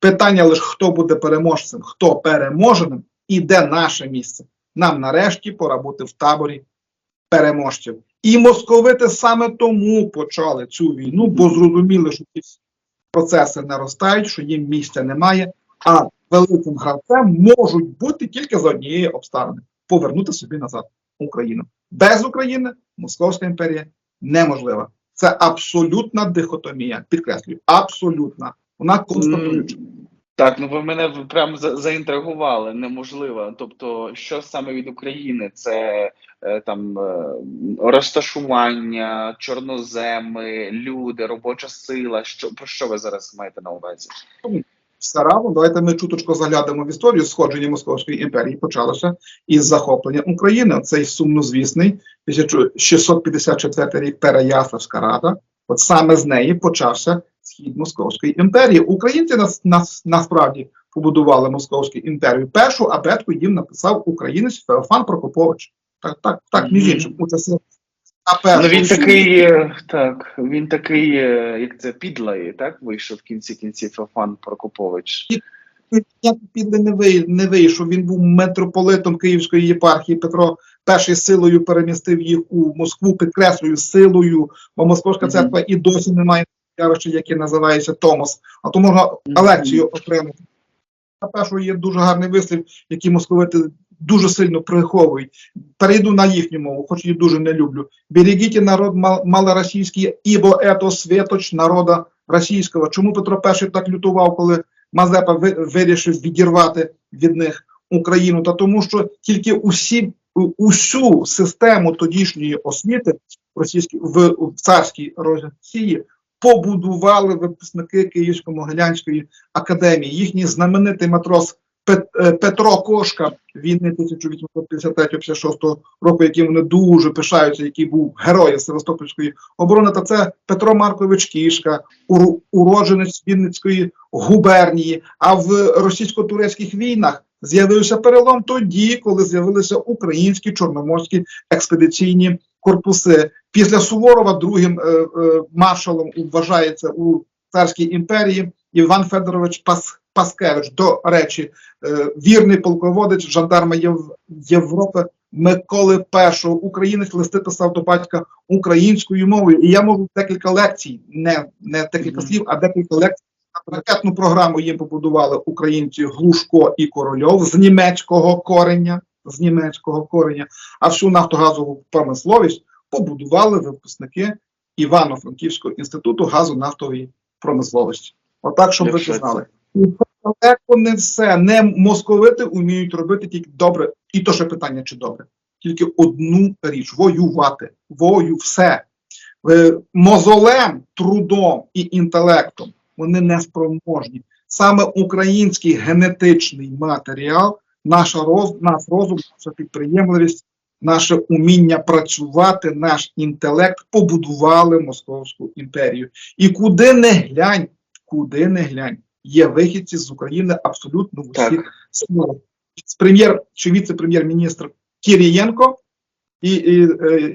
Питання лише хто буде переможцем, хто переможеним і де наше місце. Нам нарешті пора бути в таборі переможців. І московити саме тому почали цю війну, бо зрозуміли, що ці процеси наростають, що їм місця немає. А великим гравцем можуть бути тільки за однієї обставини повернути собі назад Україну. Без України Московська імперія неможлива. Це абсолютна дихотомія. Підкреслюю, абсолютна. Вона констатуюча. Так, ну ви мене прям за- заінтригували. Неможливо. Тобто, що саме від України? Це е, там е, розташування, чорноземи, люди, робоча сила. Що про що ви зараз маєте на увазі? Все давайте ми чуточко заглянемо в історію сходження Московської імперії. Почалося із захоплення України. Цей сумнозвісний 1654 рік Переяславська рада. От саме з неї почався схід Московської імперії. Українці нас, нас насправді побудували Московську імперію. Першу абетку їм написав українець Феофан Прокопович. Так, так, так, між іншим. У на Ну він такий, так, він такий, як це підлий, так вийшов в кінці кінців Феофан Прокопович. як підли не, вий, не вийшов. Він був митрополитом Київської єпархії. Петро перший силою перемістив їх у Москву, підкреслюю силою, бо Московська Мгм. церква і досі не має явища, яке називається Томос. А то можна лекцію отримати. На першого є дуже гарний вислів, який московити дуже сильно приховують. Перейду на їхню мову, хоч її дуже не люблю. Берегіть народ мал- малоросійський, ібо ето світоч народа російського. Чому Петро І так лютував, коли Мазепа ви- вирішив відірвати від них Україну? Та тому, що тільки усі, усю систему тодішньої освіти російській в, в царській Росії побудували випускники Київсько-Могилянської академії. Їхній знаменитий матрос е, Петро Кошка війни 1853-56 року, яким вони дуже пишаються, який був героєм Севастопольської оборони. Та це Петро Маркович Кішка, ур- уродженець Вінницької губернії. А в російсько-турецьких війнах з'явився перелом тоді, коли з'явилися українські чорноморські експедиційні корпуси. Після Суворова другим е, е, маршалом вважається у царській імперії Іван Федорович Пас, Паскевич. До речі, е, вірний полководець жандарма Єв, Європи Миколи І. Українець листи писав до батька українською мовою. І я можу декілька лекцій, не, не декілька Мгм. слів, а декілька лекцій. Ракетну програму їм побудували українці Глушко і Корольов з німецького корення. З німецького корення, а всю нафтогазову промисловість побудували випускники Івано-Франківського інституту газонафтової промисловості. Отак, щоб ви це- знали. Далеко не все. Не московити вміють робити тільки добре. І то ще питання, чи добре. Тільки одну річ воювати. Вою все. Е, Мозолем, трудом і інтелектом вони не спроможні. Саме український генетичний матеріал, наша роз, наш розум, наша підприємливість, наше уміння працювати, наш інтелект побудували Московську імперію. І куди не глянь, куди не глянь, є вихідці з України абсолютно в усіх. З прем'єр чи віце-прем'єр-міністр Кирієнко і, і е,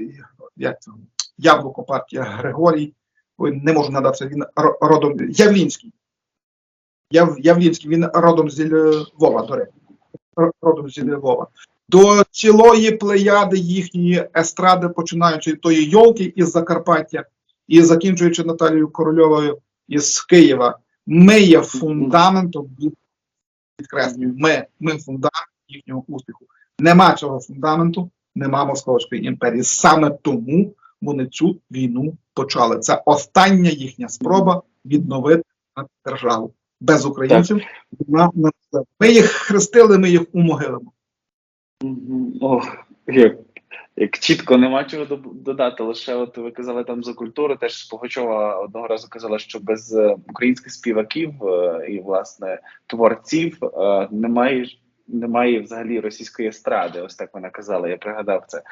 як це, Яблуко партія Григорій. Ой, не можу надатися, він родом Явлінський. Яв, Явлінський, він родом з Львова, до речі. Родом з Львова. До цілої плеяди їхньої естради, починаючи тої йолки із Закарпаття і закінчуючи Наталією Корольовою із Києва, ми є фундаментом, підкреслюю, ми, ми фундамент їхнього успіху. Нема цього фундаменту, нема Московської імперії. Саме тому вони цю війну почали. Це остання їхня спроба відновити державу. Без українців не можлива. Ми їх хрестили, ми їх умогилимо. Ох, як, як чітко нема чого додати. Лише от ви казали там за культуру. Теж Пугачова одного разу казала, що без е, українських співаків е, і власне творців е, немає немає взагалі російської естради. Ось так вона казала. Я пригадав це.